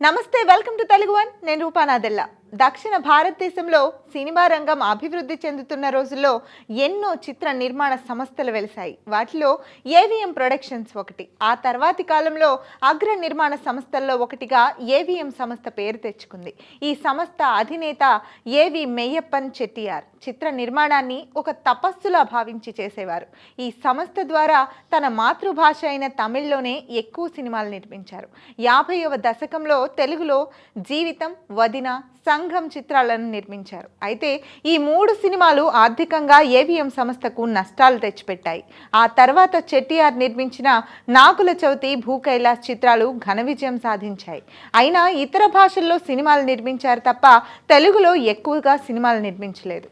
నమస్తే welcome to Telugu one నేను రూపానాదెల్లా దక్షిణ భారతదేశంలో సినిమా రంగం అభివృద్ధి చెందుతున్న రోజుల్లో ఎన్నో చిత్ర నిర్మాణ సంస్థలు వెలిశాయి. వాటిలో ఏవిఎం ప్రొడక్షన్స్ ఒకటి. ఆ తర్వాతి కాలంలో అగ్ర నిర్మాణ సంస్థల్లో ఒకటిగా ఏవిఎం సంస్థ పేరు తెచ్చుకుంది. ఈ సంస్థ అధినేత ఏవి మెయ్యప్పన్ చెట్టియార్ చిత్ర నిర్మాణాన్ని ఒక తపస్సులా భావించి చేసేవారు. ఈ సంస్థ ద్వారా తన మాతృభాష అయిన తమిళ్ళోనే ఎక్కువ సినిమాలు నిర్మించారు. యాభైవ దశకంలో తెలుగులో జీవితం వదిన సంఘం చిత్రాలను నిర్మించారు. అయితే ఈ మూడు సినిమాలు ఆర్థికంగా ఏవిఎం సంస్థకు నష్టాలు తెచ్చిపెట్టాయి. ఆ తర్వాత చెట్టియార్ నిర్మించిన నాకుల చవితి భూ కైలాస్ చిత్రాలు ఘన విజయం సాధించాయి. అయినా ఇతర భాషల్లో సినిమాలు నిర్మించారు తప్ప తెలుగులో ఎక్కువగా సినిమాలు నిర్మించలేదు.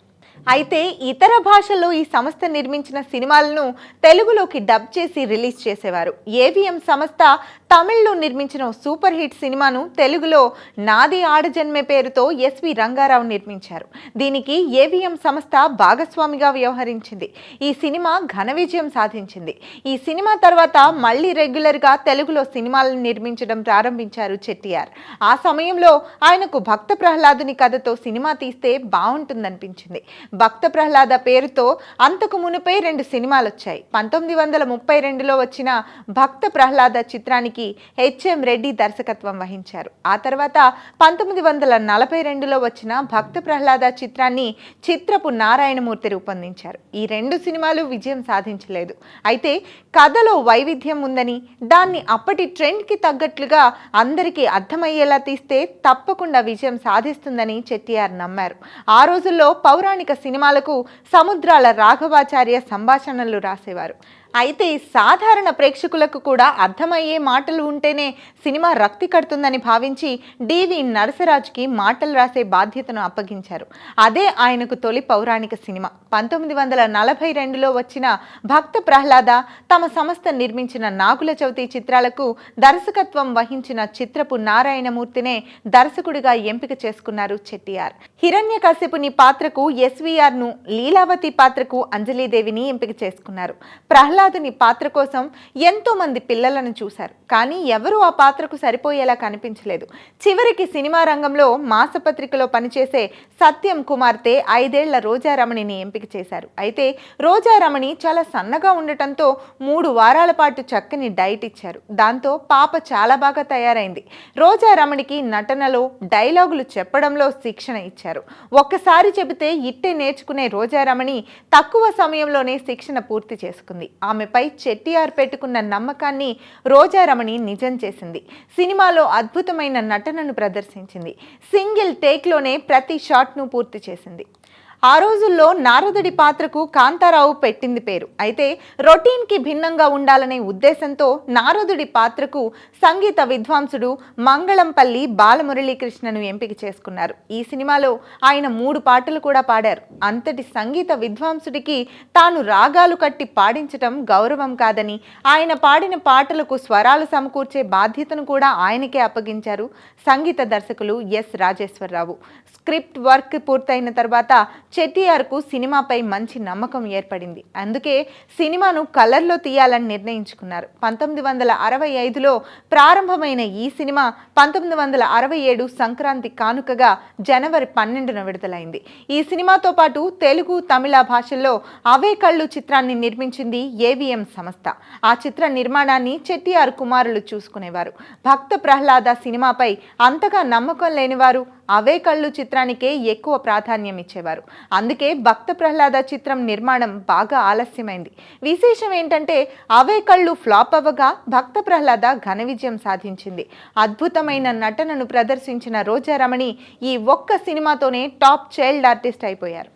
అయితే ఇతర భాషల్లో ఈ సంస్థ నిర్మించిన సినిమాలను తెలుగులోకి డబ్ చేసి రిలీజ్ చేసేవారు. ఏవిఎం సంస్థ తమిళ్ళో నిర్మించిన సూపర్ హిట్ సినిమాను తెలుగులో నాది ఆడజన్మే పేరుతో ఎస్వి రంగారావు నిర్మించారు. దీనికి ఏవిఎం సంస్థ భాగస్వామిగా వ్యవహరించింది. ఈ సినిమా ఘన విజయం సాధించింది. ఈ సినిమా తర్వాత మళ్ళీ రెగ్యులర్గా తెలుగులో సినిమాలను నిర్మించడం ప్రారంభించారు చెట్టియార్. ఆ సమయంలో ఆయనకు భక్త ప్రహ్లాదుని కథతో సినిమా తీస్తే బాగుంటుందనిపించింది భక్త ప్రహ్లాద పేరుతో అంతకు మునుపై రెండు సినిమాలు వచ్చాయి పంతొమ్మిది వందల ముప్పై రెండులో వచ్చిన భక్త ప్రహ్లాద చిత్రానికి హెచ్ఎం రెడ్డి దర్శకత్వం వహించారు. ఆ తర్వాత పంతొమ్మిది వందల నలభై రెండులో వచ్చిన భక్త ప్రహ్లాద చిత్రాన్ని చిత్రపు నారాయణమూర్తి రూపొందించారు. ఈ రెండు సినిమాలు విజయం సాధించలేదు. అయితే కథలో వైవిధ్యం ఉందని దాన్ని అప్పటి ట్రెండ్కి తగ్గట్లుగా అందరికీ అర్థమయ్యేలా తీస్తే తప్పకుండా విజయం సాధిస్తుందని చెట్టిఆర్ నమ్మారు. ఆ రోజుల్లో పౌరాణిక సినిమాలకు సముద్రాల రాఘవాచార్య సంభాషణలు రాసేవారు. అయితే సాధారణ ప్రేక్షకులకు కూడా అర్థమయ్యే మాటలు ఉంటేనే సినిమా రక్తి కడుతుందని భావించి డివి నరసరాజుకి మాటలు రాసే బాధ్యతను అప్పగించారు. అదే ఆయనకు తొలి పౌరాణిక సినిమా. పంతొమ్మిది వందల నలభై రెండులో వచ్చిన భక్త ప్రహ్లాద తమ సంస్థ నిర్మించిన నాగుల చవితి చిత్రాలకు దర్శకత్వం వహించిన చిత్రపు నారాయణమూర్తినే దర్శకుడిగా ఎంపిక చేసుకున్నారు చెట్టియార్. హిరణ్యకశిపుని పాత్రకు ఎస్వీఆర్ను లీలావతి పాత్రకు అంజలీదేవిని ఎంపిక చేసుకున్నారు. ప్రహ్లాదుని పాత్ర కోసం ఎంతో మంది పిల్లలను చూశారు. కానీ ఎవరూ ఆ పాత్రకు సరిపోయేలా కనిపించలేదు. చివరికి సినిమా రంగంలో మాసపత్రికలో పనిచేసే సత్యం కుమార్తె ఐదేళ్ళ రోజారమణిని ఎంపిక చేశారు. అయితే రోజారమణి చాలా సన్నగా ఉండటంతో మూడు వారాల పాటు చక్కని డైట్ ఇచ్చారు. దాంతో పాప చాలా బాగా తయారైంది. రోజారమణికి నటనలో డైలాగులు చెప్పడంలో శిక్షణ ఇచ్చారు. ఒక్కసారి చెబితే ఇట్టే నేర్చుకునే రోజారమణి తక్కువ సమయంలోనే శిక్షణ పూర్తి చేసుకుంది. ఆమెపై చెట్టియార్ పెట్టుకున్న నమ్మకాన్ని రోజారమణి నిజం చేసింది. సినిమాలో అద్భుతమైన నటనను ప్రదర్శించింది. సింగిల్ టేక్లోనే ప్రతి షాట్ను పూర్తి చేసింది. ఆ రోజుల్లో నారదుడి పాత్రకు కాంతారావు పెట్టింది పేరు. అయితే రొటీన్కి భిన్నంగా ఉండాలనే ఉద్దేశంతో నారదుడి పాత్రకు సంగీత విద్వాంసుడు మంగళంపల్లి బాలమురళీకృష్ణను ఎంపిక చేసుకున్నారు. ఈ సినిమాలో ఆయన మూడు పాటలు కూడా పాడారు. అంతటి సంగీత విద్వాంసుడికి తాను రాగాలు కట్టి పాడించటం గౌరవం కాదని ఆయన పాడిన పాటలకు స్వరాలు సమకూర్చే బాధ్యతను కూడా ఆయనకే అప్పగించారు సంగీత దర్శకులు ఎస్ రాజేశ్వరరావు. స్క్రిప్ట్ వర్క్ పూర్తయిన తర్వాత చెట్టియార్కు సినిమాపై మంచి నమ్మకం ఏర్పడింది. అందుకే సినిమాను కలర్లో తీయాలని నిర్ణయించుకున్నారు. పంతొమ్మిది వందల అరవై ఐదులో ప్రారంభమైన ఈ సినిమా పంతొమ్మిది వందల అరవై ఏడు సంక్రాంతి కానుకగా జనవరి పన్నెండున విడుదలైంది. ఈ సినిమాతో పాటు తెలుగు తమిళ భాషల్లో అవే కళ్ళు చిత్రాన్ని నిర్మించింది ఏవిఎం సంస్థ. ఆ చిత్ర నిర్మాణాన్ని చెట్టియార్ కుమారులు చూసుకునేవారు. భక్త ప్రహ్లాద సినిమాపై అంతగా నమ్మకం లేనివారు అవే కళ్ళు చిత్రానికే ఎక్కువ ప్రాధాన్యం ఇచ్చేవారు. అందుకే భక్త ప్రహ్లాద చిత్రం నిర్మాణం బాగా ఆలస్యమైంది. విశేషం ఏంటంటే అవే కళ్ళు ఫ్లాప్ అవ్వగా భక్త ప్రహ్లాద ఘన విజయం సాధించింది. అద్భుతమైన నటనను ప్రదర్శించిన రోజారమణి ఈ ఒక్క సినిమాతోనే టాప్ చైల్డ్ ఆర్టిస్ట్ అయిపోయారు.